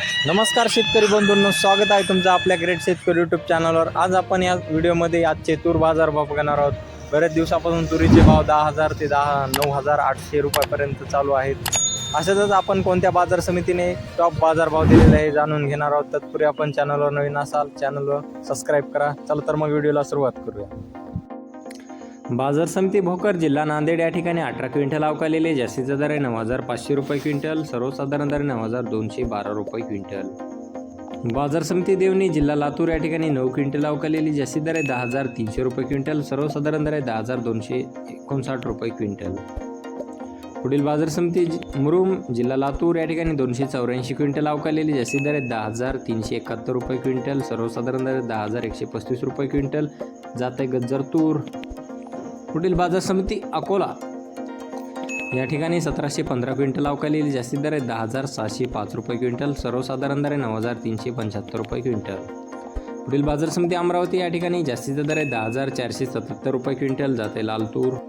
नमस्कार शेतकरी बंधूंनो स्वागत आहे तुमचं आपल्या ग्रेट शेतकरी यूट्यूब चॅनलवर आज आपण या व्हिडिओमध्ये आजचे तूर बाजार भाव बघणार आहोत. बऱ्याच दिवसापासून तुरीचे भाव दहा हजार ते दहा नऊ हजार आठशे रुपयापर्यंत चालू आहेत. अशातच आपण कोणत्या बाजार समितीने टॉप बाजार भाव दिलेला आहे जाणून घेणार आहोत. तत्पूर्वी आपण चॅनलवर नवीन असाल चॅनलवर सबस्क्राईब करा. चला तर मग व्हिडिओला सुरुवात करूया. बाजार समिती भोकर जिल्हा नांदेड या ठिकाणी अठरा क्विंटल अवकालेले जास्तीचा दर आहे नऊ हजार पाचशे रुपये क्विंटल सर्वसाधारण दर नऊ हजार दोनशे बारा रुपये क्विंटल. बाजार समिती देवणी जिल्हा लातूर या ठिकाणी नऊ क्विंटल अवकालेली जास्ती दर आहे दहा हजार तीनशे रुपये क्विंटल सर्वसाधारण दर आहे दहा हजार दोनशे एकोणसाठ रुपये क्विंटल. पुढील बाजार समिती जि- मुरुम जिल्हा लातूर या ठिकाणी दोनशे चौऱ्याऐंशी क्विंटल अवकालेली जास्ती दर आहे दहा हजार तीनशे एकाहत्तर रुपये क्विंटल सर्वसाधारण दर दहा हजार एकशे पस्तीस रुपये क्विंटल. जात आहे गज्जर तूर पुढील बाजार समिती अकोला. या ठिकाणी सतराशे पंधरा क्विंटल अवकालेली जास्तीत दर आहे दहा हजार सहाशे पाच रुपये क्विंटल. सर्वसाधारण दर आहे नऊ हजार तीनशे पंच्याहत्तर रुपये क्विंटल. पुढील बाजार समिती अमरावती या ठिकाणी जास्तीचा दर आहे दहा हजार चारशे सत्याहत्तर रुपये क्विंटल. जाते लाल तूर.